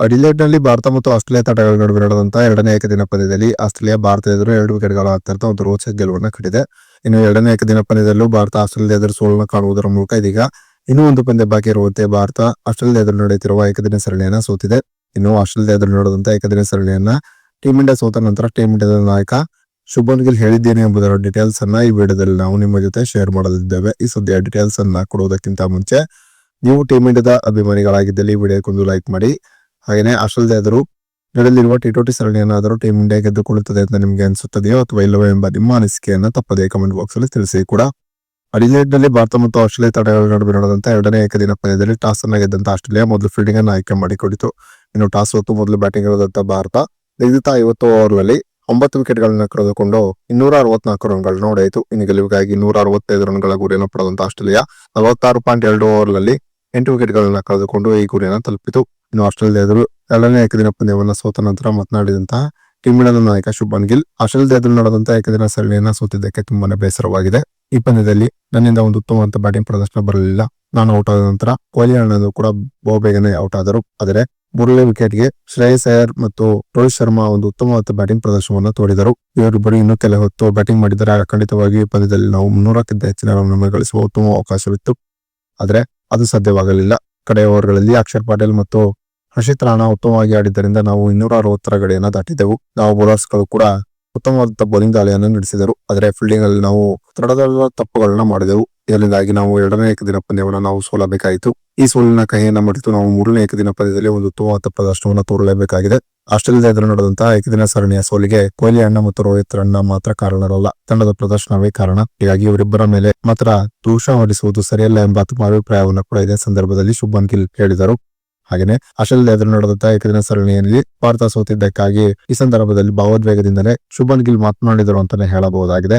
ಅಡಿಲೇಡ್ನಲ್ಲಿ ಭಾರತ ಮತ್ತು ಆಸ್ಟ್ರೇಲಿಯಾ ತಟಗಳ ನಡುವೆ ನಡೆದಂತಹ ಎರಡನೇ ಏಕದಿನ ಪಂದ್ಯದಲ್ಲಿ ಆಸ್ಟ್ರೇಲಿಯಾ ಭಾರತ ಎದುರು ಎರಡು ವಿಕೆಟ್ಗಳು ಅಂತರದ ಒಂದು ರೋಚಕ ಗೆಲುವನ್ನು ಕಟ್ಟಿದೆ ಇನ್ನು ಎರಡನೇ ಏಕದಿನ ಪಂದ್ಯದಲ್ಲೂ ಭಾರತ ಆಸ್ಟ್ರೇಲಿಯಾ ಎದುರು ಸೋಲನ್ನು ಕಾಣುವುದರ ಮೂಲಕ ಇದೀಗ ಇನ್ನೂ ಒಂದು ಪಂದ್ಯ ಬಾಕಿ ಇರುವಂತೆ ಭಾರತ ಆಸ್ಟ್ರೇಲಿಯಾ ಎದುರು ನಡೆಯುತ್ತಿರುವ ಏಕದಿನ ಸರಣಿಯನ್ನ ಸೋತಿದೆ. ಇನ್ನು ಆಸ್ಟ್ರೇಲಿಯಾ ಎದುರು ನಡೆದಂತಹ ಏಕದಿನ ಸರಣಿಯನ್ನ ಟೀಮ್ ಇಂಡಿಯಾ ಸೋತ ನಂತರ ಟೀಮ್ ಇಂಡಿಯಾದ ನಾಯಕ ಶುಭನ್ ಗಿಲ್ ಹೇಳಿದ್ದೇನೆ ಎಂಬುದರ ಡೀಟೇಲ್ಸ್ ಅನ್ನ ಈ ವಿಡಿಯೋದಲ್ಲಿ ನಾವು ನಿಮ್ಮ ಜೊತೆ ಶೇರ್ ಮಾಡಲಿದ್ದೇವೆ. ಈ ಸದ್ಯ ಡೀಟೇಲ್ಸ್ ಅನ್ನ ಕೊಡುವುದಕ್ಕಿಂತ ಮುಂಚೆ ನೀವು ಟೀಮ್ ಇಂಡಿಯಾದ ಅಭಿಮಾನಿಗಳಾಗಿದ್ದಲ್ಲಿ ವಿಡಿಯೋಕ್ಕೊಂದು ಲೈಕ್ ಮಾಡಿ. ಹಾಗೆಯೇ ಆಸ್ಟ್ರೇಲಿಯಾ ಎದುರು ನಡೆಯಲಿರುವ ಟಿ ಟ್ವೆಂಟಿ ಸರಣಿಯನ್ನಾದರೂ ಟೀಮ್ ಇಂಡಿಯಾ ಗೆದ್ದುಕೊಳ್ಳುತ್ತದೆ ಅಂತ ನಿಮಗೆ ಅನಿಸುತ್ತದೆಯೋ ಅಥವಾ ಇಲ್ಲವೋ ಎಂಬ ನಿಮ್ಮ ಅನಿಸಿಕೆಯನ್ನು ತಪ್ಪದೇ ಕಮೆಂಟ್ ಬಾಕ್ಸ್ ಅಲ್ಲಿ ತಿಳಿಸಿ ಕೂಡ. ಅಡಿಲೇಡ್ನಲ್ಲಿ ಭಾರತ ಮತ್ತು ಆಸ್ಟ್ರೇಲಿಯಾ ತಡೆಗಳ ನಡುವೆ ನಡೆದಂತ ಎರಡನೇ ಏಕದಿನ ಪಂದ್ಯದಲ್ಲಿ ಟಾಸ್ ಅನ್ನ ಗೆದ್ದಂತ ಆಸ್ಟ್ರೇಲಿಯಾ ಮೊದಲು ಫೀಲ್ಡಿಂಗ್ ಅನ್ನು ಆಯ್ಕೆ ಮಾಡಿಕೊಂಡಿತು. ಇನ್ನು ಟಾಸ್ ಹೊತ್ತು ಮೊದಲು ಬ್ಯಾಟಿಂಗ್ ಇರೋದಂತ ಭಾರತ. ನಿಗದಿತ ಐವತ್ತು ಓವರ್ನಲ್ಲಿ ಒಂಬತ್ತು ವಿಕೆಟ್ಗಳನ್ನು ಕಳೆದುಕೊಂಡು ಇನ್ನೂರ ಅರವತ್ನಾಲ್ಕು ರನ್ಗಳನ್ನ ಹೊಡೆಯಿತು. ಇನ್ನು ಗೆಲುವಿಗಾಗಿ ನೂರ ಅರವತ್ತೈದು ರನ್ಗಳ ಗುರಿಯನ್ನು ಪಡೆದಂತ ಆಸ್ಟ್ರೇಲಿಯಾ ನಲವತ್ತಾರು ಪಾಯಿಂಟ್ ಎರಡು ಓವರ್ನಲ್ಲಿ ಎಂಟು ವಿಕೆಟ್ಗಳನ್ನು ಕಳೆದುಕೊಂಡು ಈ ಗುರಿಯನ್ನು ತಲುಪಿತು. ಇನ್ನು ಆಸ್ಟ್ರೇಲಿಯಾ ಎದುರು ಎರಡನೇ ಏಕದಿನ ಪಂದ್ಯವನ್ನು ಸೋತ ನಂತರ ಮಾತನಾಡಿದಂತಹ ಟೀಮ್ ಇಂಡಿಯಾದ ನಾಯಕ ಶುಭನ್ ಗಿಲ್ ಆಸ್ಟ್ರೇಲಿಯಾ ಎದುರು ನಡೆದಂತಹ ಏಕದಿನ ಸರಣಿಯನ್ನ ಸೋತಿದ್ದಕ್ಕೆ ತುಂಬಾನೇ ಬೇಸರವಾಗಿದೆ. ಈ ಪಂದ್ಯದಲ್ಲಿ ನನ್ನಿಂದ ಒಂದು ಉತ್ತಮವಾದ ಬ್ಯಾಟಿಂಗ್ ಪ್ರದರ್ಶನ ಬರಲಿಲ್ಲ. ನಾನು ಔಟ್ ಆದ ನಂತರ ಕೊಹ್ಲಿ ಅಣ್ಣದು ಕೂಡ ಬಹುಬೇಗನೆ ಔಟ್ ಆದರು. ಆದರೆ ಮೂರನೇ ವಿಕೆಟ್ಗೆ ಶ್ರೇಯಸ್ ಅಯ್ಯರ್ ಮತ್ತು ರೋಹಿತ್ ಶರ್ಮಾ ಒಂದು ಉತ್ತಮವಾದ ಬ್ಯಾಟಿಂಗ್ ಪ್ರದರ್ಶನವನ್ನು ತೋರಿದರು. ಇವರಿಬ್ಬರು ಇನ್ನೂ ಕೆಲ ಹೊತ್ತು ಬ್ಯಾಟಿಂಗ್ ಮಾಡಿದರೆ ಖಂಡಿತವಾಗಿ ಪಂದ್ಯದಲ್ಲಿ ನಾವು ಮುನ್ನೂರಕ್ಕಿಂತ ಹೆಚ್ಚಿನ ರನ್ ಗಳಿಸುವ ಉತ್ತಮ ಅವಕಾಶವಿತ್ತು. ಆದರೆ ಅದು ಸಾಧ್ಯವಾಗಲಿಲ್ಲ. ಕಡೆಯ ಓವರ್ಗಳಲ್ಲಿ ಅಕ್ಷರ್ ಪಾಟೀಲ್ ಮತ್ತು ಹರ್ಷಿತ್ ರಾಣಾ ಉತ್ತಮವಾಗಿ ಆಡಿದ್ದರಿಂದ ನಾವು ಇನ್ನೂರ ಅರವತ್ತರ ಗಡಿಯನ್ನು ದಾಟಿದೆವು. ನಾವು ಬೌಲರ್ಸ್ಗಳು ಕೂಡ ಉತ್ತಮವಾದ ಬೌಲಿಂಗ್ ದಾಳಿಯನ್ನು ನಡೆಸಿದರು. ಆದರೆ ಫೀಲ್ಡಿಂಗ್ ಅಲ್ಲಿ ನಾವು ತಡದ ತಪ್ಪುಗಳನ್ನ ಮಾಡಿದೆವು. ಇದರಿಂದಾಗಿ ನಾವು ಎರಡನೇ ಏಕದಿನ ಪಂದ್ಯವನ್ನು ನಾವು ಸೋಲಬೇಕಾಯಿತು. ಈ ಸೋಲಿನ ಕಹಿಯನ್ನು ಮರೆತು ನಾವು ಮೂರನೇ ಏಕದಿನ ಪಂದ್ಯದಲ್ಲಿ ಒಂದು ಉತ್ತಮವಾದ ಪ್ರದರ್ಶನವನ್ನು ತೋರಲೇಬೇಕಾಗಿದೆ. ಆಸ್ಟ್ರೇಲಿಯಾ ಎದುರು ನಡೆದಂತಹ ಏಕದಿನ ಸರಣಿಯ ಸೋಲಿಗೆ ಕೊಹ್ಲಿ ಅಣ್ಣ ಮತ್ತು ರೋಹಿತ್ ರಣ್ಣ ಮಾತ್ರ ಕಾರಣರಲ್ಲ. ತಂಡದ ಪ್ರದರ್ಶನವೇ ಕಾರಣ. ಹೀಗಾಗಿ ಇವರಿಬ್ಬರ ಮೇಲೆ ಮಾತ್ರ ದೂಷ ಹೊರಿಸುವುದು ಸರಿಯಲ್ಲ ಎಂಬ ಅಭಿಪ್ರಾಯವನ್ನು ಕೂಡ ಇದೇ ಸಂದರ್ಭದಲ್ಲಿ ಶುಭನ್ ಗಿಲ್ ಹೇಳಿದರು. ಹಾಗೆಯೇ ಆಸ್ಟ್ರೇಲಿಯಾ ಎದುರು ನಡೆದಂತಹ ಏಕದಿನ ಸರಣಿಯಲ್ಲಿ ಭಾರತ ಸೋತಿದ್ದಕ್ಕಾಗಿ ಈ ಸಂದರ್ಭದಲ್ಲಿ ಭಾವೋದ್ವೇಗದಿಂದಲೇ ಶುಭನ್ ಗಿಲ್ ಮಾತನಾಡಿದರು ಅಂತಾನೆ ಹೇಳಬಹುದಾಗಿದೆ.